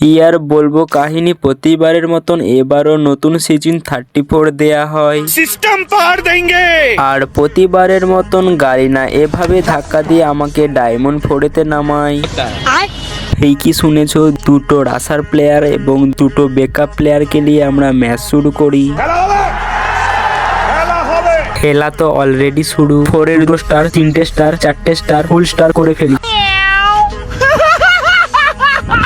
ইয়ার বলব কাহিনী প্রতিবারের মতন এবারও নতুন সিজন থার্টি ফোর দেয়া হয়। সিস্টেম পার দেঙ্গে। আর প্রতিবারের মতন গাড়ি না এভাবে ধাক্কা দিয়ে আমাকে ডায়মন্ড ফোরেতে নামায়। এই কি শুনেছ? দুটো রাসার প্লেয়ার এবং দুটো বেকআপ প্লেয়ারকে নিয়ে আমরা ম্যাচ শুরু করি। খেলা তো অলরেডি শুরু। ফোরের দুটো স্টার তিনটে স্টার চারটে স্টার ফুল স্টার করে ফেলি।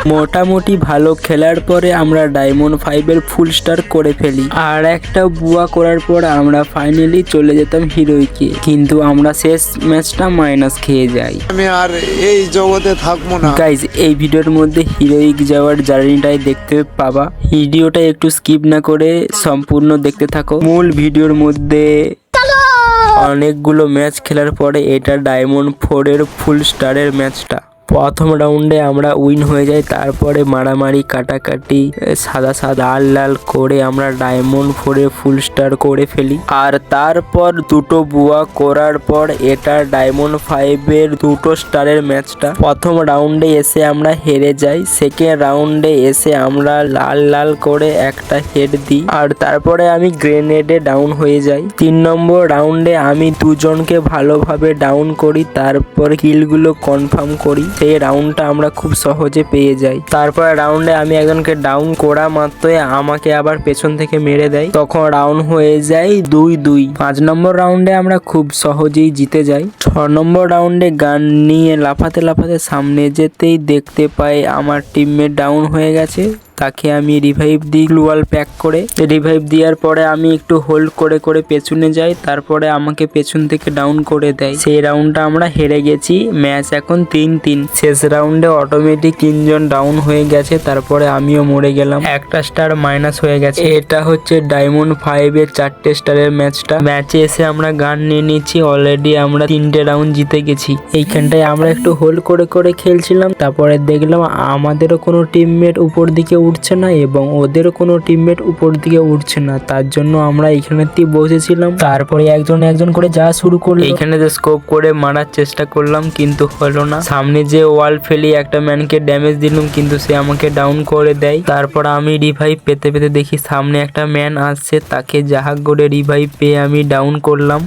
মোটামুটি ভালো খেলার পরে আমরা ডায়মন্ড ফাইভের ফুল স্টার করে ফেলি। আর একটা বুয়া করার পর আমরা ফাইনালি চলে যেতাম হিরোইকে কিন্তু আমরা শেষ ম্যাচটা মাইনাস খেয়ে যাই। আমি আর এই জগতে থাকব না। গাইজ এই ভিডিওর মধ্যে হিরোইক যাওয়ার জার্নিটাই দেখতে পাবা। ভিডিওটা একটু স্কিপ না করে সম্পূর্ণ দেখতে থাকো। মূল ভিডিওর মধ্যে অনেকগুলো ম্যাচ খেলার পরে এটা ডায়মন্ড ফোরের ফুল স্টারের ম্যাচটা প্রথম রাউন্ডে আমরা উইন হয়ে যাই, তারপরে মারামারি, কাটাকাটি সাদা সাদা, লাল লাল করে আমরা ডায়মন্ড ফোরে ফুল স্টার করে ফেলি। আর তারপর দুটো বুয়া করার পর এটা ডায়মন্ড ফাইভের দুটো স্টারের ম্যাচটা প্রথম রাউন্ডে এসে আমরা হেরে যাই সেকেন্ড রাউন্ডে এসে আমরা লাল লাল করে একটা হেড দিই। আর তারপরে আমি গ্রেনেডে ডাউন হয়ে যাই। তিন নম্বর রাউন্ডে আমি দুজনকে ভালোভাবে ডাউন করি, তারপর কিলগুলো কনফার্ম করি। সেই রাউন্ডটা আমরা খুব সহজে পেয়ে যাই। তারপর রাউন্ডে আমি একজনকে ডাউন করা মাত্রই আমাকে আবার পেছন থেকে মেরে দেয়। তখন রাউন্ড হয়ে যায় দুই দুই। পাঁচ নম্বর রাউন্ডে আমরা খুব সহজেই জিতে যাই। ছ নম্বর রাউন্ডে গান নিয়ে লাফাতে লাফাতে সামনে যেতেই দেখতে পাই আমার টিমমেট ডাউন হয়ে গেছে। তাকে আমি রিভাইভ দিই গ্লুয়াল প্যাক করে। রিভাইভ দেওয়ার পরে আমি একটু হোল্ড করে করে পেছনে যাই, তারপরে আমাকে পেছন থেকে ডাউন করে দেয়। সেই রাউন্ডটা আমরা হেরে গেছি ম্যাচ এখন তিন তিন। শেষ রাউন্ডে অটোমেটিক তিনজন ডাউন হয়ে গেছে, তারপরে আমিও মরে গেলাম। একটা স্টার মাইনাস হয়ে গেছে। এটা হচ্ছে ডায়মন্ড ফাইভ এর চারটে স্টারের ম্যাচটা ম্যাচে এসে আমরা গান নিয়ে নিচ্ছি অলরেডি আমরা তিনটে রাউন্ড জিতে গেছি। এইখানটায় আমরা একটু হোল্ড করে করে খেলছিলাম, তারপরে দেখলাম আমাদেরও কোনো টিমমেট উপর দিকে উঠছে না এবং ওদেরও কোনো টিমমেট উপর দিকে উঠছে না। তার জন্য আমরা এইখানেতেই বসেছিলাম। তারপরে একজন একজন করে যা শুরু করল। এখানে যে স্কোপ করে মারার চেষ্টা করলাম কিন্তু হলো না। সামনে যে ওয়াল ফেলি একটা ম্যানকে ড্যামেজ দিলাম কিন্তু সে আমাকে ডাউন করে দেয়। তারপর আমি রিভাইভ পেতে পেতে দেখি সামনে একটা ম্যান আসছে। তাকে জাহাজ করে রিভাইভ পেয়ে আমি ডাউন করলাম।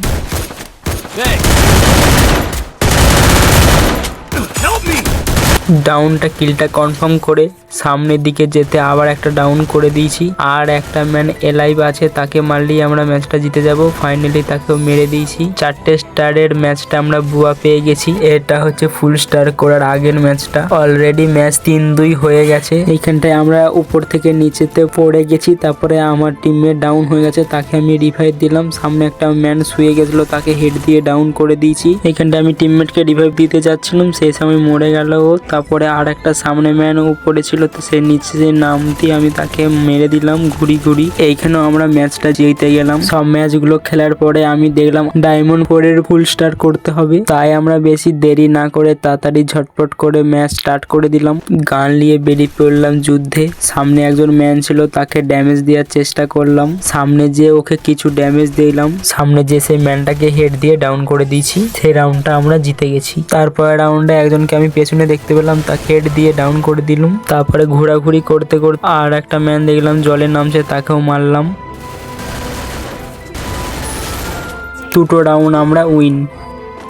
ডাউনটা কিলটা কনফার্ম করে সামনের দিকে যেতে আবার একটা ডাউন করে দিয়েছি। আর একটা ম্যান এলাইভ আছে, তাকে মারলেই আমরা ম্যাচটা জিতে যাব। ফাইনালি তাকেও মেরে দিয়েছি। চারটে স্টারের ম্যাচটা আমরা বুয়া পেয়ে গেছি। এটা হচ্ছে ফুল স্টার করার আগের ম্যাচটা অলরেডি ম্যাচ তিন দুই হয়ে গেছে। এইখানটায় আমরা উপর থেকে নিচেতে পড়ে গেছি। তারপরে আমার টিমে ডাউন হয়ে গেছে। তাকে আমি রিভাইভ দিলাম। সামনে একটা ম্যান শুয়ে গেছিল। তাকে হেড দিয়ে ডাউন করে দিয়েছি। এইখানটা আমি টিমমেটকে রিভাইভ দিতে যাচ্ছিলাম। সেই সময় মরে গেল তারপরে আর একটা সামনে ম্যান উপরে ছিল তো সে নিচে যে নাম দিয়ে আমি তাকে মেরে দিলাম ঘুরি ঘুরি। এইখানেও আমরা ম্যাচটা জিতে গেলাম। সব ম্যাচগুলো খেলার পরে আমি দেখলাম ডায়মন্ড ফোরের ফুল স্টার করতে হবে। তাই আমরা বেশি দেরি না করে তাড়াতাড়ি ঝটপট করে ম্যাচ স্টার্ট করে দিলাম। গান নিয়ে বেরিয়ে পড়লাম যুদ্ধে। সামনে একজন ম্যান ছিল, তাকে ড্যামেজ দেওয়ার চেষ্টা করলাম। সামনে যে ওকে কিছু ড্যামেজ দিলাম, সামনে যে সেই ম্যানটাকে হেড দিয়ে ডাউন করে দিয়েছি। সেই রাউন্ডটা আমরা জিতে গেছি। তারপরে রাউন্ডে একজনকে আমি পেছনে দেখতে পেলাম, তাকে হেড দিয়ে ডাউন করে দিলাম। তারপরে ঘোরাঘুরি করতে করতে আর একটা ম্যান দেখলাম জলে নামছে, তাকেও মারলাম। দুটো রাউন্ড আমরা উইন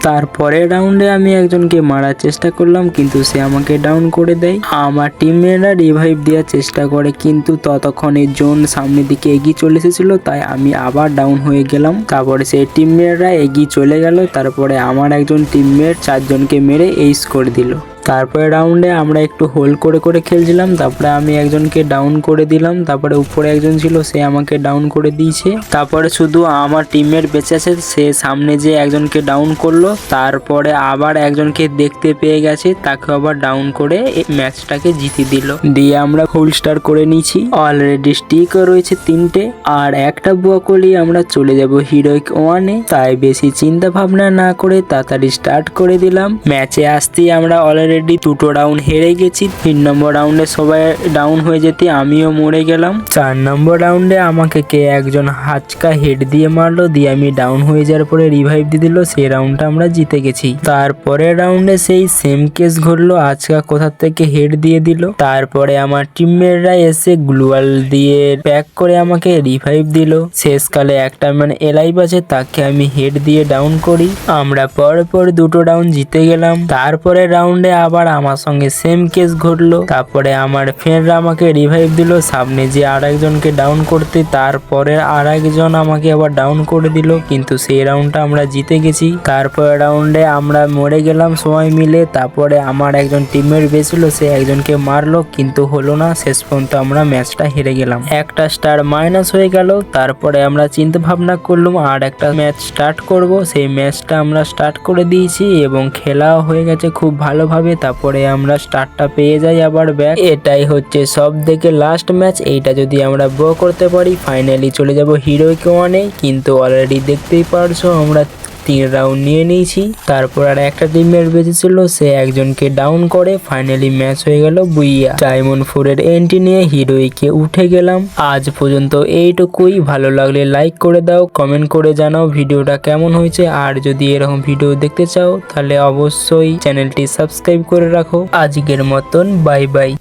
তারপরের রাউন্ডে আমি একজনকে মারার চেষ্টা করলাম, কিন্তু সে আমাকে ডাউন করে দেয়। আমার টিমমেটরা রিভাইভ দেওয়ার চেষ্টা করে, কিন্তু ততক্ষণে জোন সামনের দিকে এগিয়ে চলে এসেছিল, তাই আমি আবার ডাউন হয়ে গেলাম। তারপরে সেই টিমমেটরা এগিয়ে চলে গেল, তারপরে আমার একজন টিমমেট চারজনকে মেরে এইস করে দিল। তারপরে রাউন্ডে আমরা একটু হোল্ড করে করে খেলছিলাম। তারপরে আমি একজনকে ডাউন করে দিলাম। তারপরে উপরে একজন ছিল, সে আমাকে ডাউন করে দিয়েছে। তারপরে শুধু আমার টিমের বেঁচে আছে, সে সামনে যে একজনকে ডাউন করল, তারপরে আবার একজনকে দেখতে পেয়ে গেছে। তাকে আবার ডাউন করে ম্যাচটাকে জিতে দিল। দিয়ে আমরা ফুল স্টার করে নিয়েছি। অলরেডি স্টিকও রয়েছে তিনটে। আর একটা বুয়াকলি আমরা চলে যাব হিরোইক ওয়ানে তাই বেশি চিন্তা ভাবনা না করে তাড়াতাড়ি স্টার্ট করে দিলাম। ম্যাচে আসতেই আমরা অলরেডি অলরেডি দুটো রাউন্ড হেরে গেছি। তিন নম্বর রাউন্ডে সবাই ডাউন হয়ে যেতে, আমিও মরে গেলাম। চার নম্বর রাউন্ডে আমাকে কে একজন হাচকা হেড দিয়ে মারলো, দিয়ে আমি ডাউন হয়ে যাওয়ার পরে রিভাইভ দিয়ে দিল, সেই রাউন্ডটা আমরা জিতে গেছি। তারপরের রাউন্ডে সেই সেম কেস ঘটলো আজকা কোথা থেকে হেড দিয়ে দিল? তারপরে আমার টিমমেটরা এসে গ্লুয়াল দিয়ে প্যাক করে আমাকে রিভাইভ দিল। শেষকালে একটা মানে এলাইভ আছে, তাকে আমি হেড দিয়ে ডাউন করি। আমরা পর পর দুটো রাউন্ড জিতে গেলাম। তারপরে রাউন্ডে আবার আমার সঙ্গে সেম কেস ঘটলো। তারপরে আমার ফ্রেন্ডরা আমাকে রিভাইভ দিল, সামনে যে আর একজনকে ডাউন করতে, তারপরে আর একজন আমাকে আবার ডাউন করে দিল। কিন্তু সেই রাউন্ডটা আমরা জিতে গেছি। তারপরে রাউন্ডে আমরা মরে গেলাম সবাই মিলে। তারপরে আমার একজন টিমের বেছিল সে একজনকে মারলো, কিন্তু হলো না। শেষ পর্যন্ত আমরা ম্যাচটা হেরে গেলাম। একটা স্টার মাইনাস হয়ে গেল। তারপরে আমরা চিন্তা ভাবনা করলাম, আর একটা ম্যাচ স্টার্ট করব। সেই ম্যাচটা আমরা স্টার্ট করে দিয়েছি এবং খেলাও হয়ে গেছে খুব ভালোভাবে। তারপরে আমরা স্টারটা পেয়ে যাই আবার ব্যাক এটাই হচ্ছে সব থেকে লাস্ট ম্যাচ এইটা যদি আমরা ব করতে পারি ফাইনালি চলে যাব হিরোকে ওয়ানে কিন্তু অলরেডি দেখতেই পারছ, আমরা তিন রাউন্ড নিয়ে নিয়েছি। তারপর আর একটা টিমের বেঁচেছিল, সে একজনকে ডাউন করে ফাইনালি ম্যাচ হয়ে গেল বুইয়া। ডায়মন্ড ফোরের এন্ট্রি নিয়ে হিরোইকে উঠে গেলাম। আজ পর্যন্ত এইটুকুই। ভালো লাগলে লাইক করে দাও কমেন্ট করে জানাও ভিডিওটা কেমন হয়েছে। আর যদি এরকম ভিডিও দেখতে চাও, তাহলে অবশ্যই চ্যানেলটি সাবস্ক্রাইব করে রাখো। আজকের মতন বাই বাই